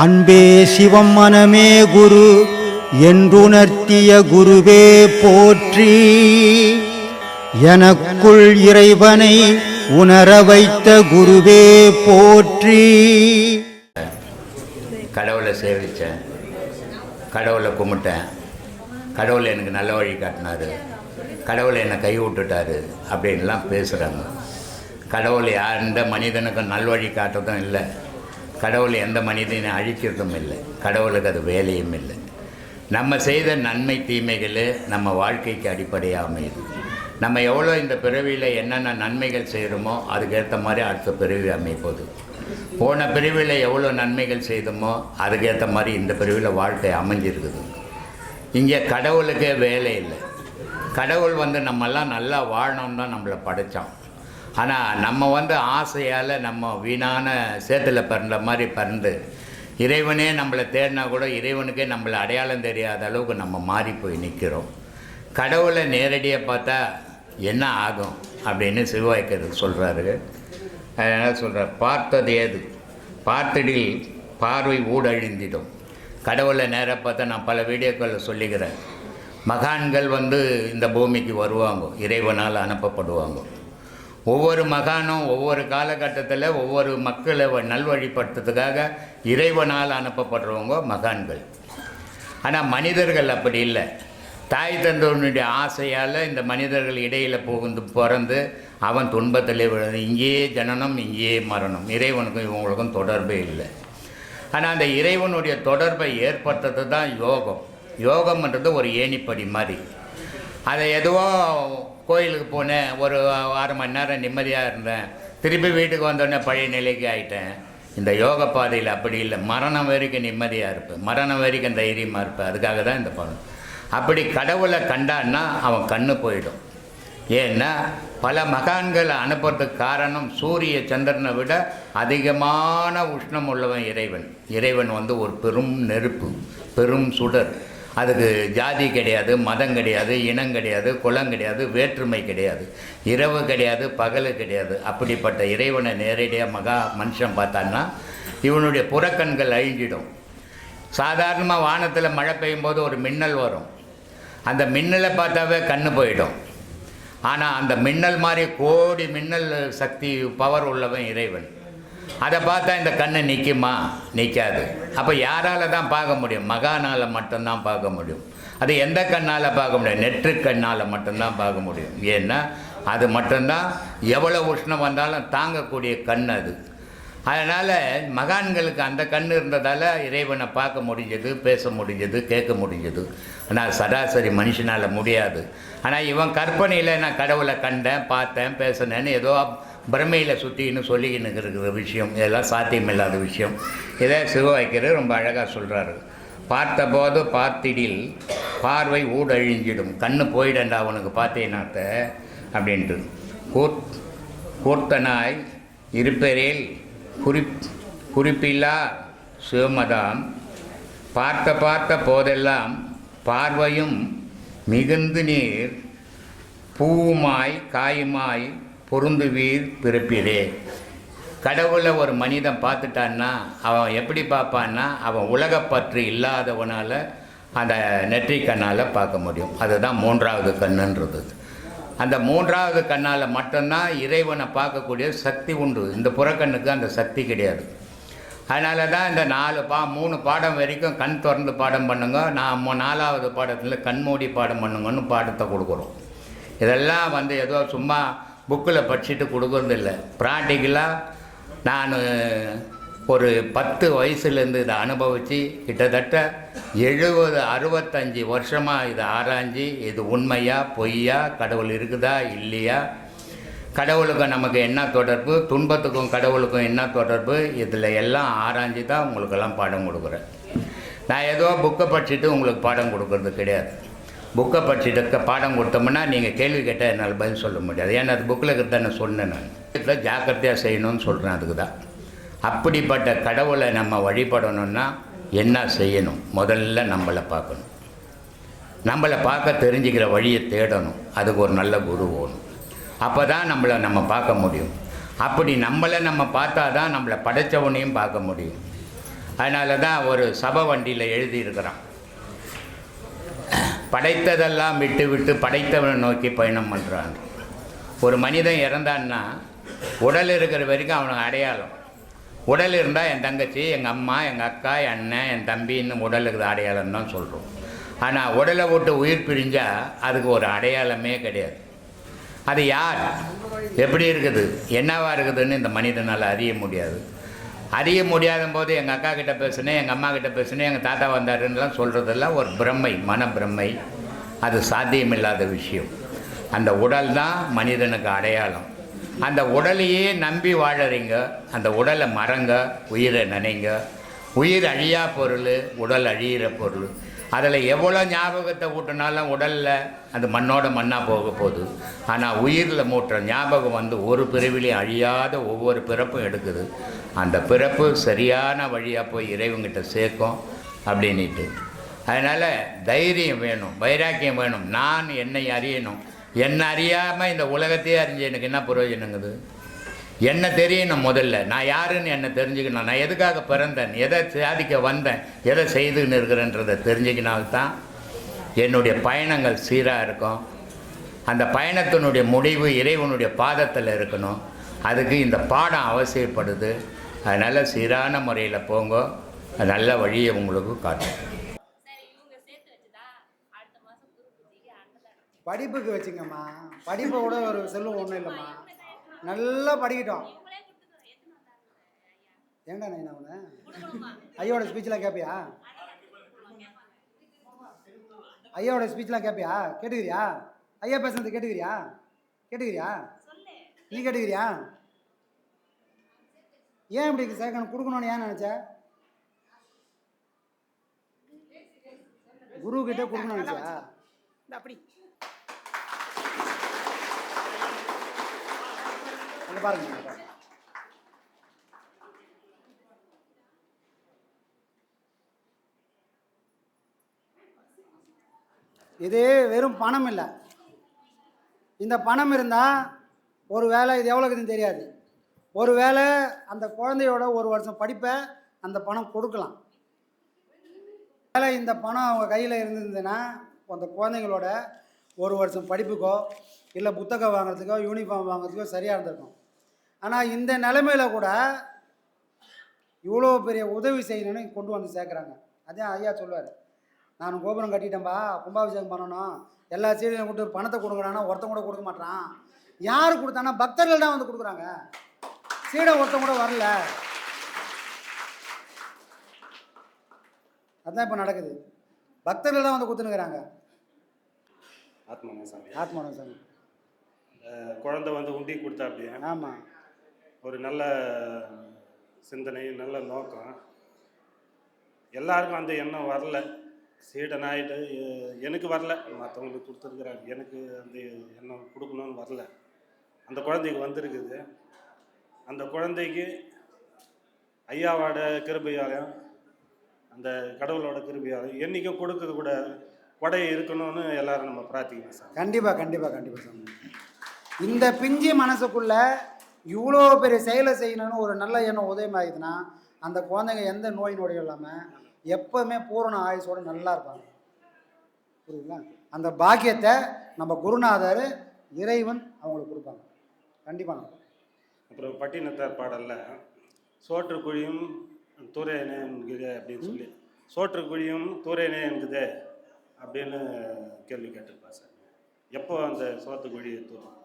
அன்பே சிவம் மனமே குரு என்றுணர்த்திய குருவே போற்றி. எனக்குள் இறைவனை உணர வைத்த குருவே போற்றி. கடவுளை சேவித்தேன் கடவுளை கும்பிட்டேன். கடவுள் எனக்கு நல்ல வழி காட்டினாரு. கடவுளை என்னை கை விட்டுட்டாரு அப்படின்லாம் பேசுகிறாங்க கடவுள் எந்த மனிதனுக்கும் நல்வழி காட்டுறதும் இல்லை. கடவுள் எந்த மனிதனையும் அழிக்கிறதும் இல்லை. கடவுளுக்கு அது வேலையும் இல்லை. நம்ம செய்த நன்மை தீமைகள் நம்ம வாழ்க்கைக்கு அடிப்படையாக அமையுது. நம்ம எவ்வளோ இந்த பிறவியில் என்னென்ன நன்மைகள் செய்கிறோமோ அதுக்கேற்ற மாதிரி அடுத்த பிறவி அமைப்போகுது போன பிரிவில் எவ்வளோ நன்மைகள் செய்தோமோ அதுக்கேற்ற மாதிரி இந்த பிரிவில் வாழ்க்கை அமைஞ்சிருக்குது. இங்கே கடவுளுக்கே வேலை இல்லை. கடவுள் வந்து நம்மெல்லாம் நல்லா வாழணும்னு தான் நம்மளை படைத்தான் ஆனால் நம்ம வந்து ஆசையால் நம்ம வீணான சேத்துல பிறந்த மாதிரி பிறந்து இறைவனே நம்மளை தேடினா கூட இறைவனுக்கே நம்மளை அடையாளம் தெரியாத அளவுக்கு நம்ம மாறி போய் நிற்கிறோம் கடவுளை நேரடியாக பார்த்தா என்ன ஆகும் அப்படின்னு சிவாய்க்கர் சொல்கிறாரு என்ன சொல்கிறார் பார்த்தது ஏது? பார்த்தடில் பார்வை ஊடழிந்திடும். கடவுளை நேராக பார்த்தா நான் பல வீடியோக்களில் சொல்லிக்கிறேன். மகான்கள் வந்து இந்த பூமிக்கு வருவாங்க இறைவனால் அனுப்பப்படுவாங்க. ஒவ்வொரு மகானும் ஒவ்வொரு காலகட்டத்தில் ஒவ்வொரு மக்களை வ- நல்வழிப்படுத்துறதுக்காக இறைவனால் அனுப்பப்படுறவங்க மகான்கள். ஆனால் மனிதர்கள் அப்படி இல்லை. தாய் தந்தவனுடைய ஆசையால் இந்த மனிதர்கள் இடையில் புகுந்து பிறந்து அவன் துன்பத்திலே விழுந்து இங்கேயே ஜனனம் இங்கேயே மரணம். இறைவனுக்கும் இவங்களுக்கும் தொடர்பே இல்லை. ஆனால் அந்த இறைவனுடைய தொடர்பை ஏற்படுத்துறது தான் யோகம். யோகம்ன்றது ஒரு ஏணிப்படி மாதிரி அதை எதுவோ கோயிலுக்கு போனேன். ஒரு அரை மணி நேரம் நிம்மதியாக இருந்தேன். திருப்பி வீட்டுக்கு வந்தோடனே பழைய நிலைக்கு ஆயிட்டேன். இந்த யோக பாதையில் அப்படி இல்லை. மரணம் வரைக்கும் நிம்மதியாக இருப்பேன். மரணம் வரைக்கும் தைரியமாக இருப்பேன். அதுக்காக தான் இந்த படம். அப்படி கடவுளை கண்டான்னா அவன் கண்ணு போயிடும். ஏன்னா பல மகான்களை அனுப்புறதுக்கு காரணம் சூரிய சந்திரனை விட அதிகமான உஷ்ணம் உள்ளவன் இறைவன். இறைவன் வந்து ஒரு பெரும் நெருப்பு பெரும் சுடர். அதுக்கு ஜாதி கிடையாது மதம் கிடையாது இனம் கிடையாது குலம் கிடையாது வேற்றுமை கிடையாது. இரவு கிடையாது பகல் கிடையாது. அப்படிப்பட்ட இறைவனை நேரடியாக மகா மனுஷன் பார்த்தான்னா இவனுடைய புறக்கண்கள் அழிஞ்சிடும். சாதாரணமாக வானத்தில் மழை பெய்யும் போது ஒரு மின்னல் வரும். அந்த மின்னலை பார்த்தாவே கண்ணு போயிடும். ஆனால் அந்த மின்னல் மாதிரி கோடி மின்னல் சக்தி பவர் உள்ளவன் இறைவன். அதை பார்த்தா இந்த கண்ணு நிற்குமா நிற்காது அப்போ யாரால் தான் பார்க்க முடியும்? மகானால் மட்டும்தான் பார்க்க முடியும். அது எந்த கண்ணால் பார்க்க முடியும்? நெற்று கண்ணால் மட்டும்தான் பார்க்க முடியும். ஏன்னா அது மட்டும்தான் எவ்வளோ உஷ்ணம் வந்தாலும் தாங்கக்கூடிய கண் அது. அதனால் மகான்களுக்கு அந்த கண் இருந்ததால் இறைவனை பார்க்க முடிஞ்சது பேச முடிஞ்சது கேட்க முடிஞ்சது. ஆனால் சராசரி மனுஷனால் முடியாது. ஆனால் இவன் கற்பனையில் நான் கடவுளை கண்டேன் பார்த்தேன் பேசினேன்னு ஏதோ பிரமையில் சுற்றின்னு சொல்லிக்கின்னு இருக்கிற விஷயம் இதெல்லாம் சாத்தியமில்லாத விஷயம். இதை சிவவைக்கர் ரொம்ப அழகாக சொல்கிறாரு பார்த்தபோது பார்த்திடில் பார்வை ஊடழிஞ்சிடும் கண்ணு போயிடண்டா உனக்கு பார்த்தேனாத்த அப்படின்ட்டு. கூர் கூர்த்தனாய் இருப்பரேல் குறிப் குறிப்பில்லா சிவமதாம். பார்த்த பார்த்த போதெல்லாம் பார்வையும் மிகுந்து நீர் பூவுமாய் காயுமாய் பொருந்துவீர் பிறப்பிலே. கடவுளை ஒரு மனிதன் பார்த்துட்டான்னா அவன் எப்படி பார்ப்பான்னா அவன் உலகப்பற்று இல்லாதவனால் அந்த நெற்றி கண்ணால் பார்க்க முடியும். அதுதான் மூன்றாவது கண்ணுன்றது. அந்த மூன்றாவது கண்ணால் மட்டும்தான் இறைவனை பார்க்கக்கூடிய சக்தி உண்டு. இந்த புறக்கண்ணுக்கு அந்த சக்தி கிடையாது. அதனால தான் இந்த நாலு பா மூணு பாடம் வரைக்கும் கண் திறந்து பாடம் பண்ணுங்க. நான் நாலாவது பாடத்தில் கண்மூடி பாடம் பண்ணுங்கன்னு பாடத்தை கொடுக்குறோம். இதெல்லாம் வந்து ஏதோ சும்மா புக்கில் படிச்சுட்டு கொடுக்கறது இல்லை. ப்ராக்டிக்கலாக நான் ஒரு பத்து வயசுலேருந்து இதை அனுபவித்து கிட்டத்தட்ட எழுபது அறுபத்தஞ்சி வருஷமாக இதை ஆராய்ஞ்சு இது உண்மையா பொய்யா கடவுள் இருக்குதா இல்லையா? கடவுளுக்கும் நமக்கு என்ன தொடர்பு? துன்பத்துக்கும் கடவுளுக்கும் என்ன தொடர்பு? இதில் எல்லாம் ஆராய்ஞ்சு தான் உங்களுக்கெல்லாம் பாடம் கொடுக்குறேன். நான் ஏதோ புக்கை படிச்சுட்டு உங்களுக்கு பாடம் கொடுக்கறது கிடையாது. புக்கை படிச்சுட்டு பாடம் கொடுத்தோம்னா நீங்கள் கேள்வி கேட்டால் என்னால் பதில் சொல்ல முடியாது. ஏன்னா அது புக்கில் இருக்கிறத நான் சொன்னேன் நான். இதில் ஜாக்கிரதையாக செய்யணும்னு சொல்கிறேன் அதுக்கு தான் அப்படிப்பட்ட கடவுளை நம்ம வழிபடணும்னா என்ன செய்யணும்? முதல்ல நம்மளை பார்க்கணும். நம்மளை பார்க்க தெரிஞ்சுக்கிற வழியை தேடணும். அதுக்கு ஒரு நல்ல குரு வேணும். அப்போ தான் நம்மளை நம்ம பார்க்க முடியும். அப்படி நம்மளை நம்ம பார்த்தா தான் நம்மளை படைத்தவனையும் பார்க்க முடியும். அதனால தான் ஒரு சபை வண்டியில் எழுதியிருக்கிறான். படைத்ததெல்லாம் விட்டு விட்டு படைத்தவனை நோக்கி பயணம் பண்ணுறான் ஒரு மனிதன் இறந்தான்னா உடல் இருக்கிற வரைக்கும் அவனுக்கு அடையாளம். உடல் இருந்தால் என் தங்கச்சி எங்கள் அம்மா எங்கள் அக்கா என் அண்ணன் என் தம்பின்னு உடல் அடையாளம் தான் சொல்கிறோம் ஆனால் உடலை விட்டு உயிர் பிரிஞ்சால் அதுக்கு ஒரு அடையாளமே கிடையாது. அது யார்? எப்படி இருக்குது? என்னவா இருக்குதுன்னு இந்த மனிதனால் அறிய முடியாது. அறிய முடியாத போது எங்கள் அக்கா கிட்ட பேசுனேன் எங்கள் அம்மா கிட்ட பேசுனேன் எங்கள் தாத்தா வந்தாருன்னெலாம் சொல்கிறதெல்லாம் ஒரு பிரம்மை மன பிரம்மை அது சாத்தியமில்லாத விஷயம். அந்த உடல் தான் மனிதனுக்கு அடையாளம். அந்த உடலையே நம்பி வாழறீங்க அந்த உடலை மறங்க உயிரை நினைங்க. உயிர் அழியா பொருள் உடல் அழியிற பொருள். அதில் எவ்வளோ ஞாபகத்தை ஊட்டினாலும் உடலில் அது மண்ணோட மண்ணாக போக போகுது. ஆனால் உயிரில் மூட்டுற ஞாபகம் வந்து ஒரு பிறவிலையும் அழியாத ஒவ்வொரு பிறப்பும் எடுக்குது. அந்த பிறப்பு சரியான வழியாக போய் இறைவங்கிட்ட சேர்க்கும் அப்படின்ட்டு அதனால் தைரியம் வேணும் வைராக்கியம் வேணும். நான் என்னை அறியணும். என்னை அறியாமல் இந்த உலகத்தையே அறிஞ்சு எனக்கு என்ன பிரயோஜனங்குது என்ன தெரியணும் முதல்ல? நான் யாருன்னு என்ன தெரிஞ்சுக்கணும்? நான் எதுக்காக பிறந்தேன்? எதை சாதிக்க வந்தேன்? எதை செய்துன்னு இருக்கிறேன்றதை தெரிஞ்சுக்கினால்தான் என்னுடைய பயணங்கள் சீராக இருக்கும். அந்த பயணத்தினுடைய முடிவு இறைவனுடைய பாதத்தில் இருக்கணும். அதுக்கு இந்த பாடம் அவசியப்படுது. அதனால் சீரான முறையில் போங்க. நல்ல வழியை உங்களுக்கு காட்டும். படிப்புக்கு வச்சுங்கம்மா. படிப்பை கூட ஒரு செல்வம் ஒன்றும் இல்லைம்மா. நல்லா படிக்கட்டும். ஏண்டா நான் அவனை ஐயாவோட ஸ்பீச்லாம் கேட்பியா ஐயாவோட ஸ்பீச்லாம் கேட்பியா கேட்டுக்கிறியா? ஐயா பேசுறது கேட்டுக்கிறியா? கேட்டுக்கிறியா? நீ கேட்டுக்கிறியா? ஏன் இப்படி சேர்க்கணும் கொடுக்கணும்னு ஏன் நினச்ச? குரு கிட்டே கொடுக்கணும்னு நினச்சியா? அப்படி. பாருங்க பாருங்க. இது வெறும் பணம் இல்லை. இந்த பணம் இருந்தால் ஒரு வேலை இது எவ்வளோ தெரியாது. ஒரு வேளை அந்த குழந்தையோட ஒரு வருஷம் படிப்பை அந்த பணம் கொடுக்கலாம். வேலை இந்த பணம் அவங்க கையில் இருந்திருந்ததுன்னா அந்த குழந்தைங்களோட ஒரு வருஷம் படிப்புக்கோ இல்லை புத்தகம் வாங்குறதுக்கோ யூனிஃபார்ம் வாங்குறதுக்கோ சரியாக இருந்திருக்கும். ஆனால் இந்த நிலைமையில கூட இவ்வளோ பெரிய உதவி செய்யணும்னு கொண்டு வந்து சேர்க்குறாங்க. அதே ஐயா சொல்லுவார் நான் கோபுரம் கட்டிட்டேன்பா கும்பாபிஷேகம் பண்ணணும். எல்லா சீடையும் கொடுத்து பணத்தை கொடுக்குறான்னா ஒருத்தன் கூட கொடுக்க மாட்டான் யார் கொடுத்தானா பக்தர்கள் தான் வந்து கொடுக்குறாங்க. சீடை ஒருத்தன் கூட வரல. அதான் இப்போ நடக்குது. பக்தர்கள் தான் வந்து கொடுத்துனுக்குறாங்க ஆத்மானம் சாமி. இந்த குழந்தை வந்து உண்டி கொடுத்தா அப்படியே ஆமாம் ஒரு நல்ல சிந்தனை நல்ல நோக்கம். எல்லாருக்கும் அந்த எண்ணம் வரல. சீடன் ஆகிட்டு எனக்கு வரல. மற்றவங்களுக்கு கொடுத்துருக்குறாங்க. எனக்கு அந்த எண்ணம் கொடுக்கணும்னு வரல. அந்த குழந்தைக்கு வந்திருக்குது. அந்த குழந்தைக்கு ஐயாவோட கிருபையாலையும் அந்த கடவுளோட கிருபையாலையும் என்றைக்கும் கொடுக்குறது கூட கொடை இருக்கணும்னு எல்லாரும் நம்ம பிரார்த்திக்கணும் சார். கண்டிப்பாக கண்டிப்பாக கண்டிப்பாக சார் இந்த பிஞ்சு மனசுக்குள்ளே இவ்வளோ பெரிய செயலை செய்யணும்னு ஒரு நல்ல எண்ணம் உதயமாகுதுன்னா அந்த குழந்தைங்க எந்த நோய் நொடியும் இல்லாமல் எப்போவுமே பூரண ஆயுசோட நல்லா இருப்பாங்க. புரியுதுங்களா? அந்த பாக்கியத்தை நம்ம குருநாதர் இறைவன் அவங்களுக்கு கொடுப்பாங்க. கண்டிப்பாக அப்புறம் பட்டினத்தார் பாடல்ல சோற்று குழியும் தூரேனே என்குதே அப்படின்னு சொல்லி சோற்று குழியும் தூரேனே என்குதே அப்படின்னு கேள்வி கேட்டிருப்பா சார். எப்போ அந்த சோத்து குழி தூரும்?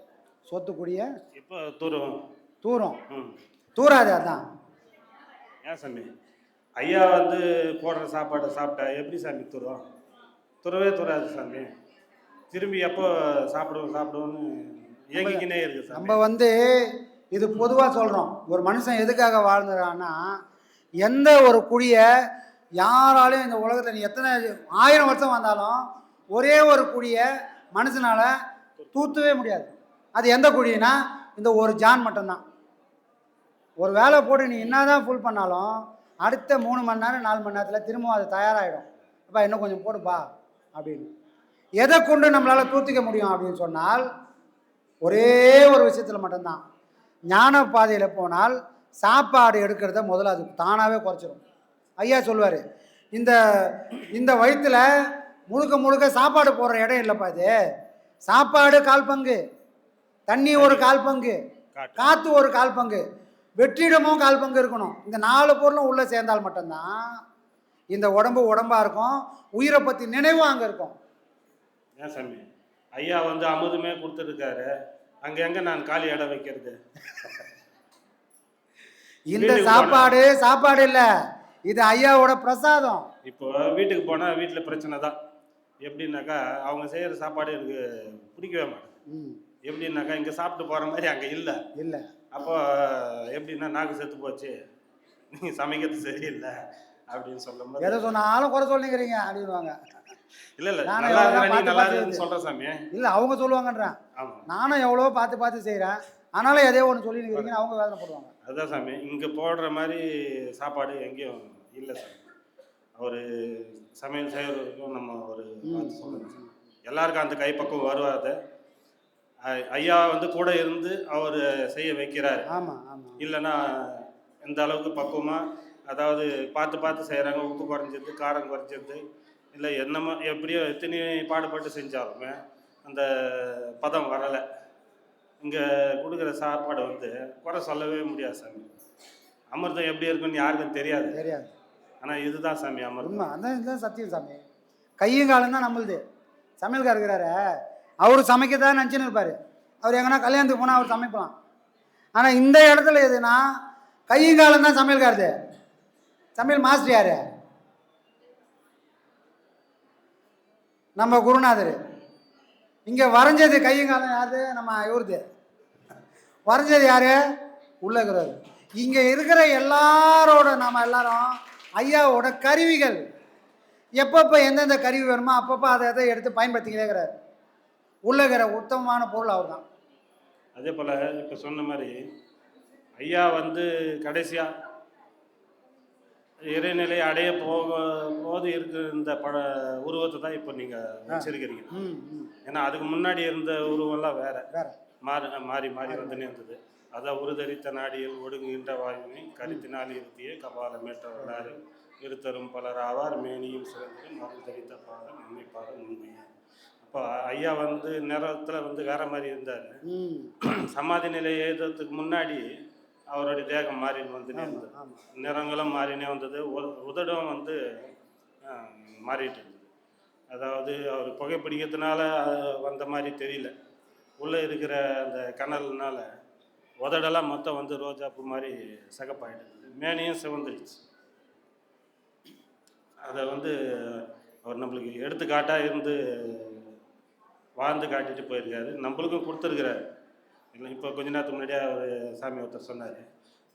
சொத்துக்குடிய எப்போ தூரும்? தூரம். ம். தூராது அதான். ஏன் சாமி? ஐயா வந்து போடுற சாப்பாடை சாப்பிட்டா எப்படி சாமி தூரும் துறவே துறாது சாமி. திரும்பி எப்போ சாப்பிடுவோம் சாப்பிடுவோம்னு ஏங்கிக்கினே இருக்கு சாமி. நம்ம வந்து இது பொதுவாக சொல்கிறோம் ஒரு மனுஷன் எதுக்காக வாழ்ந்துறான்னா எந்த ஒரு குழியை யாராலையும் இந்த உலகத்தில் நீ எத்தனை ஆயிரம் வருஷம் வந்தாலும் ஒரே ஒரு குழியை மனுஷனால் தூத்தவே முடியாது. அது எந்த குழினா இந்த ஒரு ஜான் மட்டும்தான். ஒரு வேலை போட்டு நீ என்னதான் ஃபுல் பண்ணாலும் அடுத்த மூணு மணி நேரம் நாலு மணி நேரத்தில் திரும்பவும் அது தயாராகிடும் அப்பா இன்னும் கொஞ்சம் போடுப்பா அப்படின்னு. எதை கொண்டு நம்மளால் தூத்திக்க முடியும் அப்படின்னு சொன்னால் ஒரே ஒரு விஷயத்தில் மட்டும்தான். ஞான பாதையில் போனால் சாப்பாடு எடுக்கிறத முதல்ல அது தானாகவே குறைச்சிடும் ஐயா சொல்லுவார் இந்த இந்த வயிற்றுல முழுக்க முழுக்க சாப்பாடு போடுற இடம் இல்லைப்பா இது. சாப்பாடு கால் பங்கு தண்ணி ஒரு கால் பங்கு காற்று ஒரு கால் பங்கு வெற்றிடமும் கால் பங்கு இருக்கணும். இந்த நாலு பொருளும் உள்ளே சேர்ந்தால் மட்டும்தான் இந்த உடம்பு உடம்பா இருக்கும் உயிரை பற்றி நினைவும் அங்கே இருக்கும். ஏன் சாமி? ஐயா வந்து அமுதுமே கொடுத்துருக்காரு அங்கே எங்கே நான் காலி இடம் வைக்கிறது? இந்த சாப்பாடு சாப்பாடு இல்லை. இது ஐயாவோட பிரசாதம். இப்போ வீட்டுக்கு போனால் வீட்டில் பிரச்சனை தான். எப்படின்னாக்கா அவங்க செய்கிற சாப்பாடு எனக்கு பிடிக்கவே மாட்டேன் எப்படின்னாக்கா இங்கே சாப்பிட்டு போகிற மாதிரி அங்கே இல்லை. இல்லை. அப்போ எப்படின்னா நாக்கு செத்து போச்சு. நீங்கள் சமைக்கிறது சரியில்லை அப்படின்னு சொல்லும் எதை சொன்னாலும் குறை சொல்லிக்கிறீங்க அப்படின்வாங்க இல்லை இல்லை. நல்லா நல்லா சொல்கிறேன் சாமி. இல்லை அவங்க சொல்லுவாங்கன்றேன். நானும் எவ்வளோ பார்த்து பார்த்து செய்கிறேன் ஆனாலும் எதையோ ஒன்று சொல்லி அவங்க வேதனை போடுவாங்க. அதுதான் சாமி. இங்கே போடுற மாதிரி சாப்பாடு எங்கேயும் இல்லை சாமி. அவர் சமையல் செய்கிறவருக்கும் நம்ம ஒரு. எல்லாருக்கும் அந்த கைப்பக்கம் வருவாது. ஐயா வந்து கூட இருந்து அவர் செய்ய வைக்கிறார். ஆமாம் ஆமாம் இல்லைன்னா இந்த அளவுக்கு பக்குவமாக அதாவது பார்த்து பார்த்து செய்கிறாங்க உப்பு குறைஞ்சது காரம் குறைஞ்சது இல்லை என்னமோ எப்படியோ எத்தனை பாடுபட்டு செஞ்சாலுமே அந்த பதம் வரலை. இங்கே கொடுக்குற சாப்பாடு வந்து குறை சொல்லவே முடியாது சாமி. அமிர்தம் எப்படி இருக்குன்னு யாருக்கும் தெரியாது. தெரியாது. ஆனால் இதுதான் சாமி அமிர்தம். அதான் இதுதான் சத்தியம் சாமி. கையும் காலம் தான் நம்மளுது. சமையல்கார் இருக்கிறாரு. அவர் சமைக்க தான் நினச்சின்னு இருப்பார் அவர் எங்கன்னா கல்யாணத்துக்கு போனால் அவர் சமைக்கலாம் ஆனால் இந்த இடத்துல எதுனா கையும் காலம் தான் சமையல்காரது சமையல் மாஸ்டர் யார்? நம்ம குருநாதர். இங்கே வரைஞ்சது கையும் காலம் யாரு? நம்ம இவருது. வரைஞ்சது யார்? உள்ள இங்கே இருக்கிற எல்லாரோட நம்ம எல்லாரும் ஐயாவோட கருவிகள். எப்பப்போ எந்தெந்த கருவி வேணுமோ அப்பப்போ அதை அதை எடுத்து பயன்படுத்திக்கிட்டே இருக்கிறார். உள்ள இருக்கிற உத்தமமான பொருள் அவர் தான் அதே போல் இப்போ சொன்ன மாதிரி ஐயா வந்து கடைசியாக இறைநிலை அடைய போக போது இருக்கிற இந்த பட உருவத்தை தான் இப்போ நீங்கள் வச்சிருக்கிறீங்க. ஏன்னா அதுக்கு முன்னாடி இருந்த உருவம்லாம் வேற. மாறி மாறி மாறி வந்துனே இருந்தது. அதான் உருதரித்த நாடியில் ஒடுங்குகின்ற வாயுவினை கருத்தினால் இருத்திய கபால மேற்ற வரலாறு இருத்தரும் பலர் ஆவார் மேனியும் சிறந்தது மறு தரித்த பாதம் உண்மைப்பாதம் அப்போ ஐயா வந்து நிறத்தில் வந்து வேற மாதிரி இருந்தார். சமாதி நிலை எழுதுறதுக்கு முன்னாடி அவருடைய தேகம் மாறி வந்துனே இருந்தது நிறங்களும் மாறினே வந்தது. உதடும் வந்து மாறிட்டு இருந்தது. அதாவது அவர் புகைப்பிடிக்கிறதுனால வந்த மாதிரி தெரியல. உள்ளே இருக்கிற அந்த கனல்னால உதடெல்லாம் மொத்தம் வந்து ரோஜாப்பூ மாதிரி சகப்பாயிடுது. மேனியும் சிவந்துடுச்சு அதை வந்து அவர் நம்மளுக்கு எடுத்துக்காட்டாக இருந்து வாழ்ந்து காட்டிட்டு போயிருக்காரு. நம்மளுக்கும் கொடுத்துருக்கிறாரு. இல்லை இப்போ கொஞ்ச நேரத்துக்கு முன்னாடியே அவர் சாமி ஒருத்தர் சொன்னார்.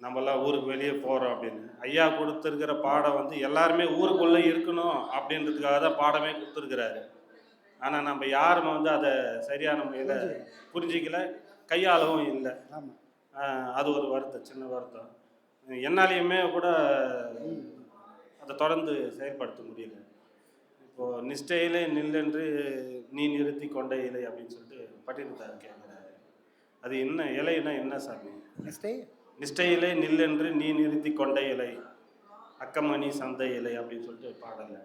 நம்மலாம் ஊருக்கு வெளியே போகிறோம் அப்படின்னு. ஐயா கொடுத்துருக்கிற பாடம் வந்து எல்லாருமே ஊருக்குள்ளே இருக்கணும் அப்படின்றதுக்காக தான் பாடமே கொடுத்துருக்கிறாரு. ஆனால் நம்ம யாரும் வந்து அதை சரியான முறையில் புரிஞ்சிக்கல. கையாளவும் இல்லை. அது ஒரு வருத்தம் சின்ன வருத்தம். என்னாலையுமே கூட அதை தொடர்ந்து செயல்படுத்த முடியல. இப்போது நிஷ்டையிலே நில்லென்று நீ நிறுத்தி கொண்ட இலை அப்படின்னு சொல்லிட்டு பட்டினத்தார் கேட்குறாரு. அது என்ன இலைன்னா என்ன சாமி? நெக்ஸ்ட்டு நிஷ்டையிலே நில்லென்று நீ நிறுத்தி கொண்ட இலை. அக்கமணி சந்தை இலை அப்படின்னு சொல்லிட்டு பாடல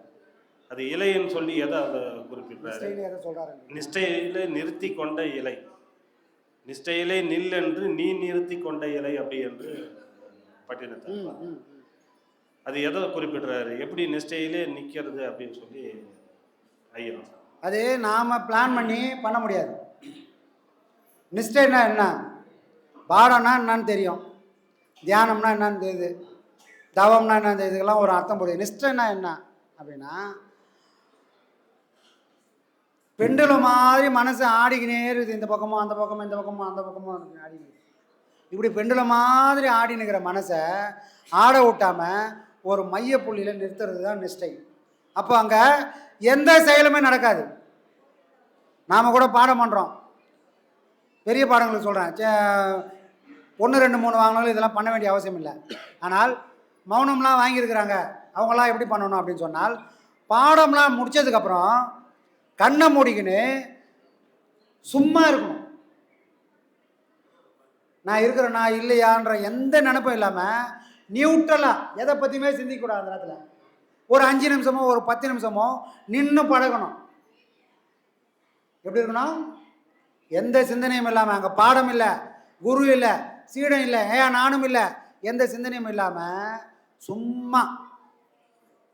அது இலைன்னு சொல்லி எதை அதை குறிப்பிடுறாரு? நிஷ்டையிலே நிறுத்தி கொண்ட இலை. நிஷ்டையிலே நில் என்று நீ நிறுத்தி கொண்ட இலை அப்படி என்று பட்டினத்தார். அது எதை குறிப்பிடுறாரு? எப்படி நிஷ்டையிலே நிற்கிறது அப்படின்னு சொல்லி ஐயா. அது நாம் பிளான் பண்ணி பண்ண முடியாது. நிஷ்டைனா என்ன? பாடம்னா என்னன்னு தெரியும். தியானம்னா என்னன்னு தெரியுது. தவம்னா என்னன்னு இதுக்கெல்லாம் ஒரு அர்த்தம் புரியுது. நிஷ்டைனா என்ன அப்படின்னா பெண்டுல மாதிரி மனசு ஆடிக்கினே இருக்குது. இந்த பக்கமும் அந்த பக்கமும் இந்த பக்கமும் அந்த பக்கமும் ஆடிக்கிட்டு இப்படி பெண்டுல மாதிரி ஆடினுக்கிற மனசை ஆட விட்டாமல் ஒரு மைய புள்ளியில் நிறுத்துறது தான் நிஷ்டை அப்போ அங்கே எந்த செயலுமே நடக்காது. நாம் கூட பாடம் பண்ணுறோம் பெரிய பாடங்களுக்கு சொல்கிறேன் ஒன்று ரெண்டு மூணு வாங்கினாலும் இதெல்லாம் பண்ண வேண்டிய அவசியம் இல்லை. ஆனால் மௌனம்லாம் வாங்கியிருக்கிறாங்க. அவங்களாம் எப்படி பண்ணணும் அப்படின்னு சொன்னால் பாடம்லாம் முடிச்சதுக்கப்புறம் கண்ணை மூடிக்கின்னு சும்மா இருக்கணும். நான் இருக்கிறேனா இல்லையான்ற எந்த நினப்பும் இல்லாமல் நியூட்ரலாக எதை பற்றியுமே சிந்திக்கக்கூடாது அந்த நேரத்தில். ஒரு அஞ்சு நிமிஷமோ ஒரு பத்து நிமிஷமோ நின்று பழகணும். எப்படி இருக்கணும்? எந்த சிந்தனையும் இல்லாமல் அங்கே பாடம் இல்லை குரு இல்லை சீடம் இல்லை ஏன் நானும் இல்லை எந்த சிந்தனையும் இல்லாமல் சும்மா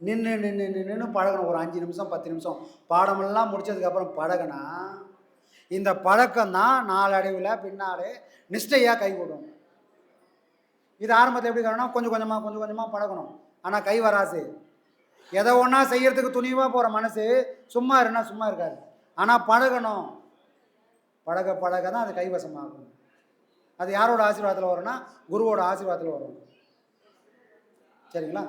நின்று நின்று நின்று பழகணும். ஒரு அஞ்சு நிமிஷம் பத்து நிமிஷம். பாடமெல்லாம் முடித்ததுக்கப்புறம் பழகினா இந்த பழக்கம் தான் நாளடைவில் பின்னாலே நிஷ்டையாக கைகூடும் இது ஆரம்பத்தில் எப்படி காரணம் கொஞ்சம் கொஞ்சமாக கொஞ்சம் கொஞ்சமாக பழகணும். ஆனால் கை வராது. எதை ஒன்றா செய்யறதுக்கு துணிவாக போகிற மனசு சும்மா இருந்தால் சும்மா இருக்காது. ஆனால் பழகணும். பழக பழக தான் அது கைவசமாகும். அது யாரோட ஆசீர்வாதத்தில் வரும்னா குருவோட ஆசீர்வாதத்தில் வரும். சரிங்களா?